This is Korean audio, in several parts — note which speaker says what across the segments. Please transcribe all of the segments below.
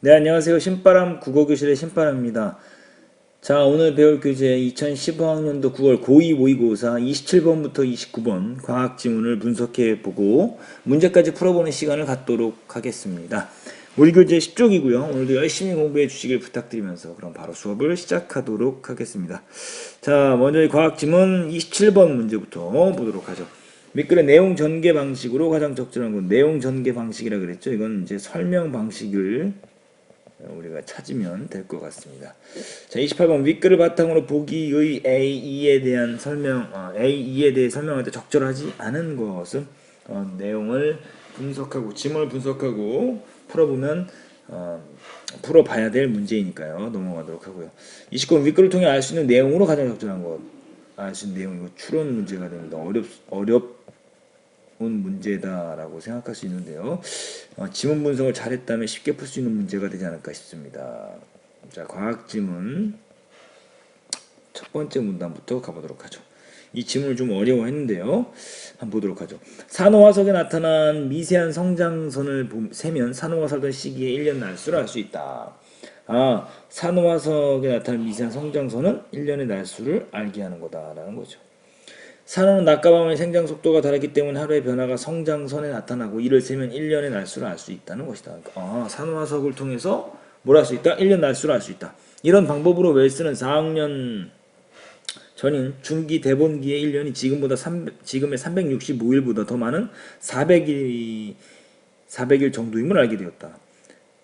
Speaker 1: 네, 안녕하세요. 신바람 국어교실의 신바람입니다. 자, 오늘 배울 교재 2015학년도 9월 고2 모의고사 27번부터 29번 과학 지문을 분석해 보고 문제까지 풀어보는 시간을 갖도록 하겠습니다. 우리 교재 10쪽이고요. 오늘도 열심히 공부해 주시길 부탁드리면서 그럼 바로 수업을 시작하도록 하겠습니다. 자, 먼저 이 과학 지문 27번 문제부터 보도록 하죠. 밑글에 내용 전개 방식으로 가장 적절한 건 내용 전개 방식이라 그랬죠. 이건 이제 설명 방식을 우리가 찾으면 될 것 같습니다. 자, 28번 윗글을 바탕으로 보기의 A2에 대한 설명, 어, A2에 대해 설명할 때 적절하지 않은 것은 어, 내용을 분석하고 지문을 분석하고 풀어보면 어, 풀어봐야 될 문제이니까요. 넘어가도록 하고요. 29번 윗글을 통해 알 수 있는 내용으로 가장 적절한 것, 알 수 있는 내용 이거 추론 문제가 됩니다. 어렵 어렵 온 문제다라고 생각할 수 있는데요. 어, 지문 분석을 잘했다면 쉽게 풀 수 있는 문제가 되지 않을까 싶습니다. 자, 과학 지문 첫 번째 문단부터 가보도록 하죠. 이 지문을 좀 어려워했는데요. 한번 보도록 하죠. 산호화석에 나타난 미세한 성장선을 보- 세면 산호가 살던 시기에 1년 날수를 알 수 있다. 아, 산호화석에 나타난 미세한 성장선은 1년의 날수를 알게 하는 거다라는 거죠. 산호는 낮과 밤의 생장 속도가 다르기 때문에 하루의 변화가 성장선에 나타나고 이를 세면 1년의 날수를 알 수 있다는 것이다. 아, 산호화석을 통해서 뭘 할 수 있다? 1년 날수를 알 수 있다. 이런 방법으로 웰스는 4학년 전인 중기 대본기의 1년이 지금보다 3, 지금의 365일보다 더 많은 400일 400일 정도임을 알게 되었다.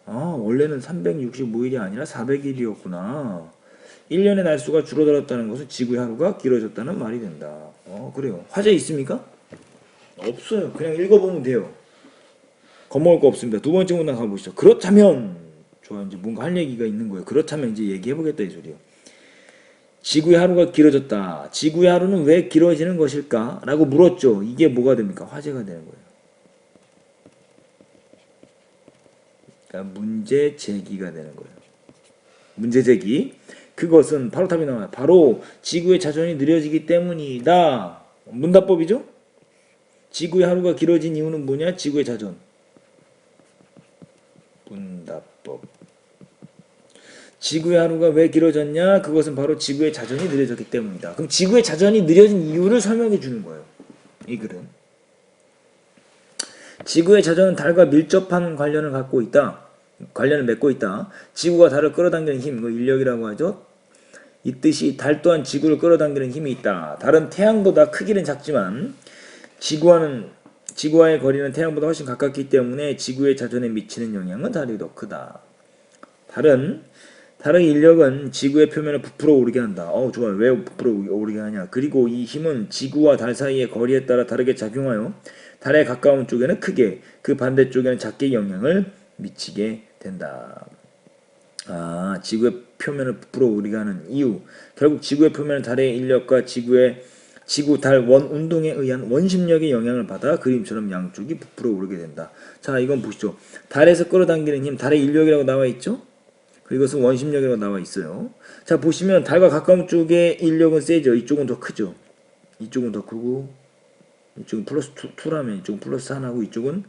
Speaker 1: 아, 원래는 365일이 아니라 400일이었구나. 1년의 날수가 줄어들었다는 것은 지구의 하루가 길어졌다는 말이 된다. 어, 그래요. 화제 있습니까? 없어요. 그냥 읽어보면 돼요. 겁먹을 거 없습니다. 두 번째 문단 가보시죠. 그렇다면, 좋아, 이제 뭔가 할 얘기가 있는 거예요. 그렇다면 이제 얘기해보겠다, 이 소리요. 지구의 하루가 길어졌다. 지구의 하루는 왜 길어지는 것일까? 라고 물었죠. 이게 뭐가 됩니까? 화제가 되는 거예요. 그러니까 문제 제기가 되는 거예요. 문제 제기. 그것은 바로 답이 나와요. 바로 지구의 자전이 느려지기 때문이다. 문답법이죠? 지구의 하루가 길어진 이유는 뭐냐? 지구의 자전. 문답법. 지구의 하루가 왜 길어졌냐? 그것은 바로 지구의 자전이 느려졌기 때문이다. 그럼 지구의 자전이 느려진 이유를 설명해 주는 거예요. 이 글은. 지구의 자전은 달과 밀접한 관련을 갖고 있다. 관련을 맺고 있다. 지구가 달을 끌어당기는 힘, 이거 인력이라고 하죠. 이 뜻이 달 또한 지구를 끌어당기는 힘이 있다. 달은 태양보다 크기는 작지만 지구와는 지구와의 거리는 태양보다 훨씬 가깝기 때문에 지구의 자전에 미치는 영향은 달이 더 크다. 달은 달의 인력은 지구의 표면을 부풀어 오르게 한다. 어, 좋아요. 왜 부풀어 오르게 하냐? 그리고 이 힘은 지구와 달 사이의 거리에 따라 다르게 작용하여 달에 가까운 쪽에는 크게, 그 반대쪽에는 작게 영향을 미치게 된다. 아, 지구의 표면을 부풀어 오르게 하는 이유. 결국 지구의 표면은 달의 인력과 지구의 지구 달 원 운동에 의한 원심력의 영향을 받아 그림처럼 양쪽이 부풀어 오르게 된다. 자, 이건 보시죠. 달에서 끌어당기는 힘, 달의 인력이라고 나와 있죠? 그리고 이것은 원심력이라고 나와 있어요. 자, 보시면 달과 가까운 쪽의 인력은 세죠. 이쪽은 더 크죠. 이쪽은 더 크고 이쪽은 플러스 2, 2라면 이쪽은 플러스 1하고 이쪽은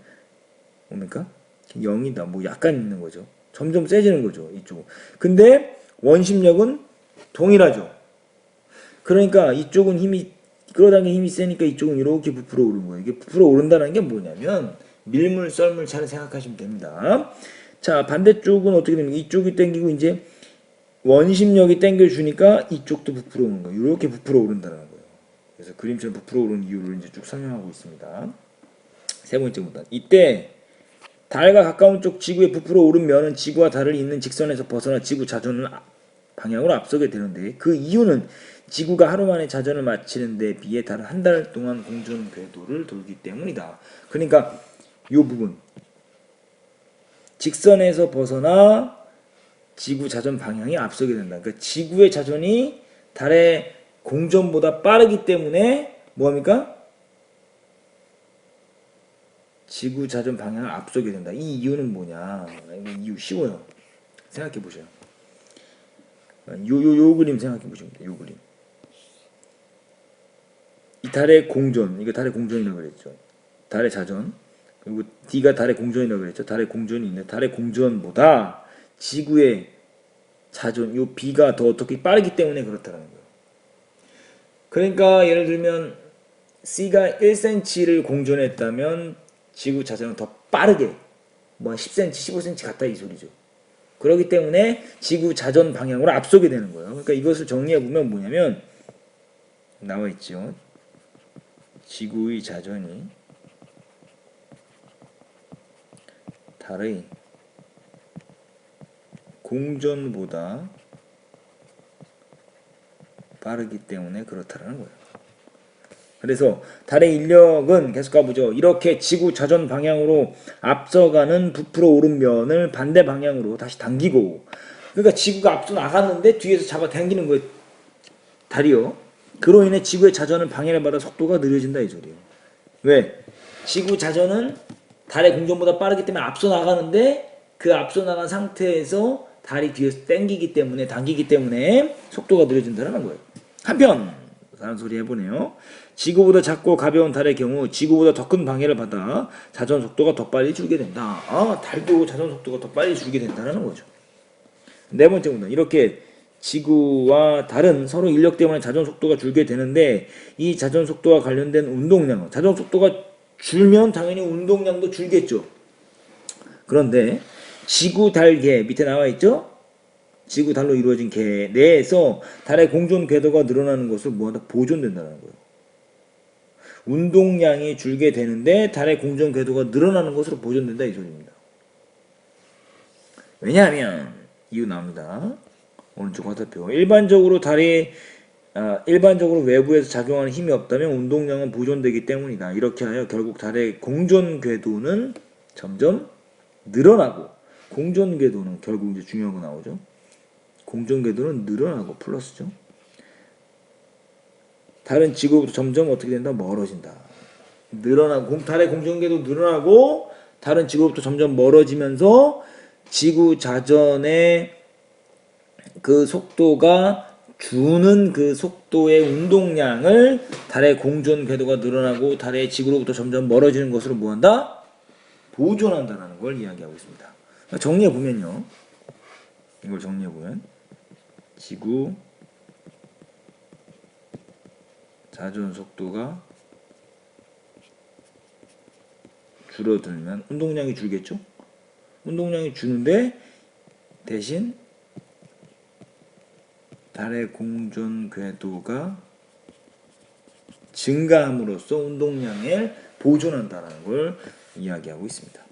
Speaker 1: 뭡니까? 0이다. 뭐 약간 있는 거죠. 점점 세지는 거죠. 이쪽은. 근데 원심력은 동일하죠. 그러니까 이쪽은 힘이 끌어당기는 힘이 세니까 이쪽은 이렇게 부풀어 오르는 거예요. 이게 부풀어 오른다는 게 뭐냐면 밀물 썰물 잘 생각하시면 됩니다. 자 반대쪽은 어떻게 됩니까? 이쪽이 당기고 이제 원심력이 당겨주니까 이쪽도 부풀어 오는 거예요. 이렇게 부풀어 오른다는 거예요. 그래서 그림처럼 부풀어 오르는 이유를 이제 쭉 설명하고 있습니다. 세 번째 문단. 이때 달과 가까운 쪽 지구에 부풀어 오른 면은 지구와 달을 잇는 직선에서 벗어나 지구 자전을 아- 방향으로 앞서게 되는데 그 이유는 지구가 하루 만에 자전을 마치는 데 비해 달은 한 달 동안 공전 궤도를 돌기 때문이다. 그러니까 이 부분 직선에서 벗어나 지구 자전 방향이 앞서게 된다. 그러니까 지구의 자전이 달의 공전보다 빠르기 때문에 뭐합니까? 지구 자전 방향을 앞서게 된다. 이 이유는 뭐냐? 이 이유 쉬워요. 생각해 보세요. 요 요 요 그림 생각해 보시면 돼요. 요 그림. 이 달의 공전, 이거 달의 공전이라고 그랬죠. 달의 자전. 그리고 D가 달의 공전이라고 그랬죠. 달의 공전이 있는데 달의 공전보다 지구의 자전, 요 비가 더 어떻게 빠르기 때문에 그렇다는 거예요. 그러니까 예를 들면 C가 1cm를 공전했다면 지구 자전은 더 빠르게 뭐 10cm, 15cm 갔다 이 소리죠. 그렇기 때문에 지구 자전 방향으로 앞서게 되는 거예요. 그러니까 이것을 정리해 보면 뭐냐면 나와 있죠. 지구의 자전이 달의 공전보다 빠르기 때문에 그렇다라는 거예요. 그래서 달의 인력은 계속 가보죠. 이렇게 지구 자전 방향으로 앞서가는 부풀어 오른 면을 반대 방향으로 다시 당기고 그러니까 지구가 앞서 나갔는데 뒤에서 잡아 당기는 거예요. 달이요. 그로 인해 지구의 자전은 방해를 받아 속도가 느려진다 이 소리예요. 왜? 지구 자전은 달의 공전보다 빠르기 때문에 앞서 나가는데 그 앞서 나간 상태에서 달이 뒤에서 당기기 때문에 당기기 때문에 속도가 느려진다는 거예요. 한편 다른 소리 해보네요. 지구보다 작고 가벼운 달의 경우 지구보다 더 큰 방해를 받아 자전 속도가 더 빨리 줄게 된다. 아, 달도 자전 속도가 더 빨리 줄게 된다는 거죠. 네 번째 문단 이렇게 지구와 달은 서로 인력 때문에 자전 속도가 줄게 되는데 이 자전 속도와 관련된 운동량 자전 속도가 줄면 당연히 운동량도 줄겠죠. 그런데 지구 달계 밑에 나와 있죠? 지구 달로 이루어진 계 내에서 달의 공존 궤도가 늘어나는 것을 뭐하다 보존된다는 거예요. 운동량이 줄게 되는데 달의 공존 궤도가 늘어나는 것으로 보존된다 이 소리입니다. 왜냐하면 이유 나옵니다. 오른쪽 화살표. 일반적으로 달이 아, 일반적으로 외부에서 작용하는 힘이 없다면 운동량은 보존되기 때문이다. 이렇게 하여 결국 달의 공존 궤도는 점점 늘어나고 공존 궤도는 결국 이제 중요한 거 나오죠. 공존 궤도는 늘어나고 플러스죠. 달은 지구부터 점점 어떻게 된다? 멀어진다. 늘어나고 공- 달의 공존 궤도 늘어나고 달은 지구부터 점점 멀어지면서 지구 자전의 그 속도가 주는 그 속도의 운동량을 달의 공존 궤도가 늘어나고 달의 지구로부터 점점 멀어지는 것으로 뭐한다? 보존한다라는 걸 이야기하고 있습니다. 정리해 보면요. 이걸 정리해 보면 지구 자전 속도가 줄어들면 운동량이 줄겠죠? 운동량이 주는데 대신 달의 공존 궤도가 증가함으로써 운동량을 보존한다는 걸 이야기하고 있습니다.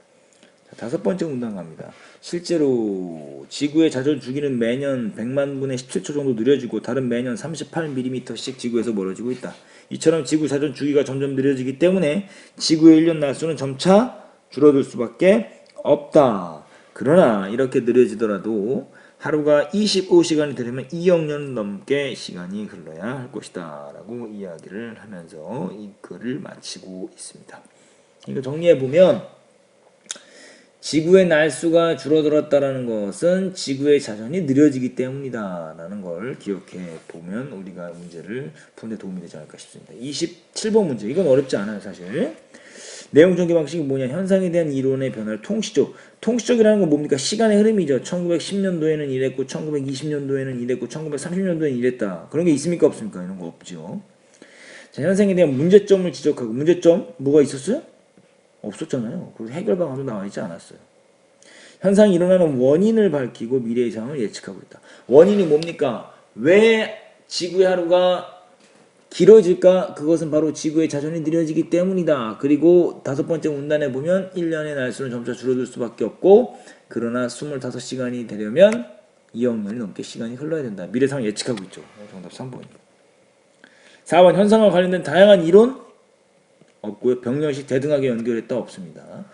Speaker 1: 자, 다섯 번째 문단 갑니다. 실제로 지구의 자전 주기는 매년 100만 분의 17초 정도 느려지고 달은 매년 38mm씩 지구에서 멀어지고 있다. 이처럼 지구 자전 주기가 점점 느려지기 때문에 지구의 1년 날수는 점차 줄어들 수밖에 없다. 그러나 이렇게 느려지더라도 하루가 25시간이 되려면 2억 년 넘게 시간이 흘러야 할 것이다. 라고 이야기를 하면서 이 글을 마치고 있습니다. 이거 정리해 보면 지구의 날수가 줄어들었다라는 것은 지구의 자전이 느려지기 때문이다라는 걸 기억해 보면 우리가 문제를 푸는데 도움이 되지 않을까 싶습니다. 27번 문제. 이건 어렵지 않아요 사실. 내용 전개 방식이 뭐냐? 현상에 대한 이론의 변화를 통시적. 통시적이라는 건 뭡니까? 시간의 흐름이죠. 1910년도에는 이랬고 1920년도에는 이랬고 1930년도에는 이랬다. 그런 게 있습니까? 없습니까? 이런 거 없죠. 자 현상에 대한 문제점을 지적하고 문제점 뭐가 있었어요 없었잖아요 그래서 해결 방안도 나와 있지 않았어요 현상이 일어나는 원인을 밝히고 미래의 상황을 예측하고 있다 원인이 뭡니까 왜 지구의 하루가 길어질까? 그것은 바로 지구의 자전이 느려지기 때문이다. 그리고 다섯 번째 문단에 보면 1년의 날수는 점차 줄어들 수밖에 없고 그러나 25시간이 되려면 2억 년이 넘게 시간이 흘러야 된다. 미래 상황 예측하고 있죠. 정답 3번이에요. 4번 현상과 관련된 다양한 이론 없고요. 병렬식 대등하게 연결했다 없습니다.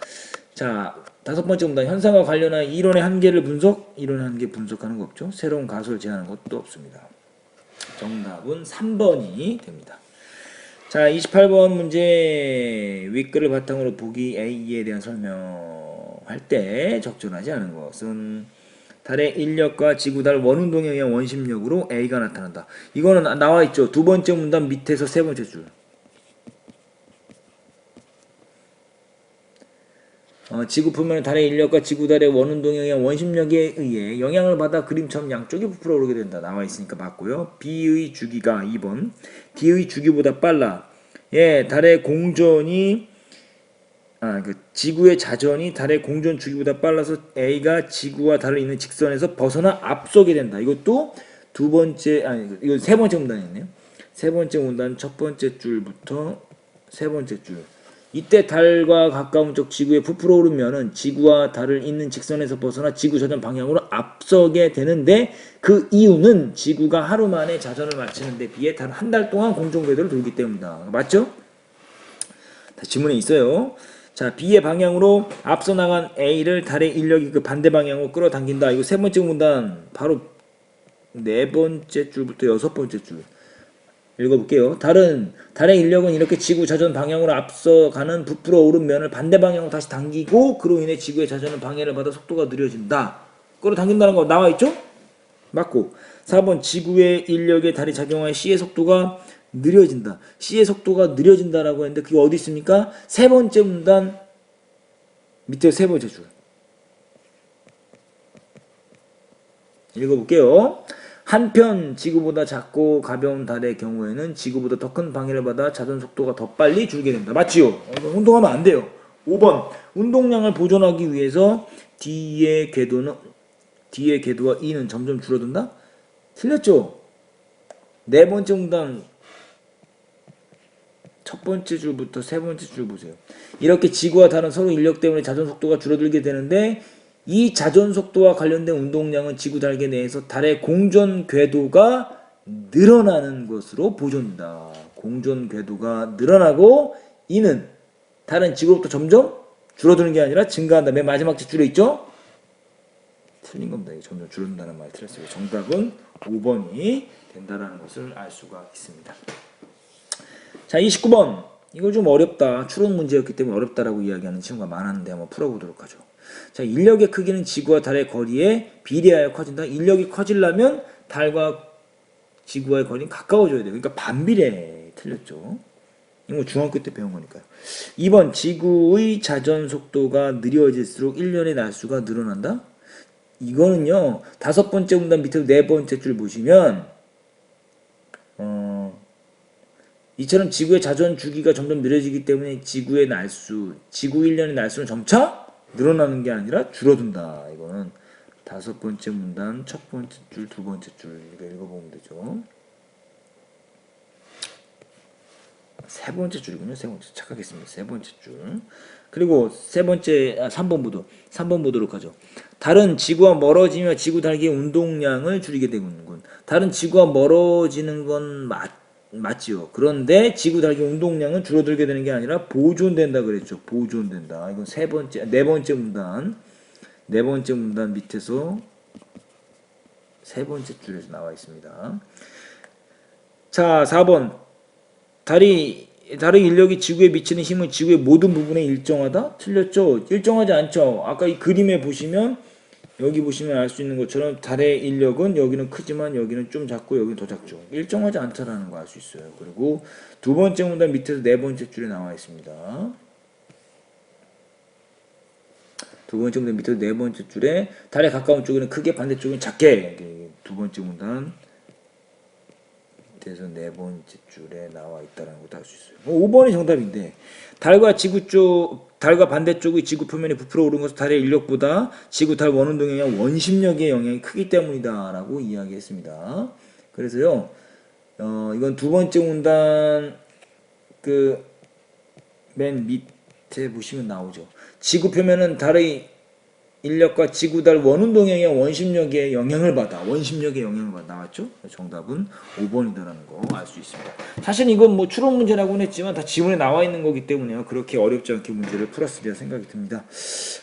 Speaker 1: 자, 다섯 번째 문단 현상과 관련한 이론의 한계를 분석, 이론의 한계 분석하는 거 없죠. 새로운 가설을 제안하는 것도 없습니다. 정답은 3번이 됩니다. 자, 28번 문제 윗글을 바탕으로 보기 A에 대한 설명할 때 적절하지 않은 것은 달의 인력과 지구 달 원운동에 의한 원심력으로 A가 나타난다. 이거는 나와 있죠. 두 번째 문단 밑에서 세 번째 줄. 어, 지구 표면의 달의 인력과 지구 달의 원운동에 의한 원심력에 의해 영향을 받아 그림처럼 양쪽이 부풀어 오르게 된다. 나와 있으니까 맞고요. B의 주기가 2번. D의 주기보다 빨라. 예, 달의 공전이 아, 그 지구의 자전이 달의 공전 주기보다 빨라서 A가 지구와 달을 잇는 직선에서 벗어나 앞서게 된다. 이것도 두 번째 아니 이거 세 번째 문단이네요. 세 번째 문단 첫 번째 줄부터 세 번째 줄. 이때 달과 가까운 쪽 지구에 부풀어 오르면은 지구와 달을 잇는 직선에서 벗어나 지구 자전 방향으로 앞서게 되는데 그 이유는 지구가 하루 만에 자전을 마치는 데 비해 단 한 달 동안 공전 궤도를 돌기 때문이다. 맞죠? 다 지문에 있어요. 자, B의 방향으로 앞서 나간 A를 달의 인력이 그 반대 방향으로 끌어당긴다. 이거 세 번째 문단 바로 네 번째 줄부터 여섯 번째 줄 읽어볼게요. 달은 달의 인력은 이렇게 지구 자전 방향으로 앞서가는 부풀어 오른 면을 반대 방향으로 다시 당기고 그로 인해 지구의 자전은 방해를 받아 속도가 느려진다. 끌어 당긴다는 거 나와 있죠? 맞고 4번 지구의 인력에 달이 작용하여 C의 속도가 느려진다. C의 속도가 느려진다라고 했는데 그게 어디 있습니까? 세 번째 문단 밑에 세 번째 줄. 읽어볼게요. 한편 지구보다 작고 가벼운 달의 경우에는 지구보다 더 큰 방해를 받아 자전 속도가 더 빨리 줄게 된다. 맞지요? 운동하면 안 돼요. 5번 운동량을 보존하기 위해서 D의 궤도는 D의 궤도와 E는 점점 줄어든다? 틀렸죠? 네 번째 문단 첫 번째 줄부터 세 번째 줄 보세요. 이렇게 지구와 달은 서로 인력 때문에 자전 속도가 줄어들게 되는데 이 자전 속도와 관련된 운동량은 지구 달계 내에서 달의 공전 궤도가 늘어나는 것으로 보존다. 공전 궤도가 늘어나고 이는 달은 지구로부터 점점 줄어드는 게 아니라 증가한다. 맨 마지막 줄에 있죠? 틀린 겁니다. 점점 줄어든다는 말이 틀렸어요. 정답은 5번이 된다라는 것을 알 수가 있습니다. 자, 29번. 이거 좀 어렵다. 추론 문제였기 때문에 어렵다라고 이야기하는 친구가 많았는데 한번 풀어보도록 하죠. 자, 인력의 크기는 지구와 달의 거리에 비례하여 커진다. 인력이 커지려면 달과 지구와의 거리는 가까워져야 돼요. 그러니까 반비례 틀렸죠. 이거 중학교 때 배운 거니까요. 2번 지구의 자전 속도가 느려질수록 1년의 날수가 늘어난다. 이거는요. 다섯 번째 문단 밑에 네 번째 줄 보시면 어, 이처럼 지구의 자전 주기가 점점 느려지기 때문에 지구의 날수, 지구 1년의 날수는 점차 늘어나는 게 아니라 줄어든다. 이거는 다섯 번째 문단 첫 번째 줄, 두 번째 줄 이렇게 읽어보면 되죠. 세 번째 줄이군요. 세 번째 착각했습니다. 세 번째 줄. 그리고 세 번째 아, 3번 보도 3번 보도록 하죠. 달은 지구와 멀어지며 지구 달기의 운동량을 줄이게 되는군. 달은 지구와 멀어지는 건 맞, 맞지요. 그런데 지구 달기 운동량은 줄어들게 되는 게 아니라 보존된다 그랬죠. 보존된다. 이건 세 번째 네 번째 문단 네 번째 문단 밑에서 세 번째 줄에서 나와 있습니다. 자, 4번. 달이 달의 인력이 지구에 미치는 힘은 지구의 모든 부분에 일정하다? 틀렸죠? 일정하지 않죠. 아까 이 그림에 보시면 여기 보시면 알 수 있는 것처럼 달의 인력은 여기는 크지만 여기는 좀 작고 여기는 더 작죠. 일정하지 않다라는 거 알 수 있어요. 그리고 두 번째 문단 밑에서 네 번째 줄에 나와 있습니다. 두 번째 문단 밑에서 네 번째 줄에 달에 가까운 쪽에는 크게 반대쪽은 작게 두 번째 문단 밑에서 네 번째 줄에 나와 있다는 것도 알 수 있어요. 5번이 정답인데 달과 지구 쪽 달과 반대쪽의 지구 표면이 부풀어 오른 것은 달의 인력보다 지구 달 원운동에 의한 원심력의 영향이 크기 때문이다라고 이야기했습니다. 그래서요, 어, 이건 두 번째 문단 그 맨 밑에 보시면 나오죠. 지구 표면은 달의 인력과 지구달 원운동에 의한 원심력의 영향을 받아 원심력의 영향을 받아 나왔죠? 정답은 5번이다라는 거 알 수 있습니다. 사실 이건 뭐 추론 문제라고는 했지만 다 지문에 나와 있는 거기 때문에요. 그렇게 어렵지 않게 문제를 풀었으리라 생각이 듭니다.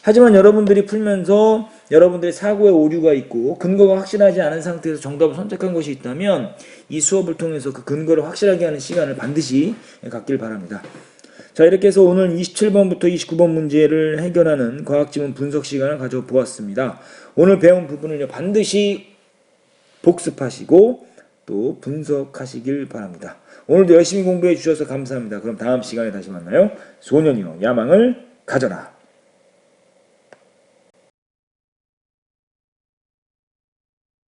Speaker 1: 하지만 여러분들이 풀면서 여러분들의 사고에 오류가 있고 근거가 확실하지 않은 상태에서 정답을 선택한 것이 있다면 이 수업을 통해서 그 근거를 확실하게 하는 시간을 반드시 갖길 바랍니다. 자 이렇게 해서 오늘 27번부터 29번 문제를 해결하는 과학지문 분석 시간을 가져보았습니다. 오늘 배운 부분을 반드시 복습하시고 또 분석하시길 바랍니다. 오늘도 열심히 공부해 주셔서 감사합니다. 그럼 다음 시간에 다시 만나요. 소년이요 야망을 가져라.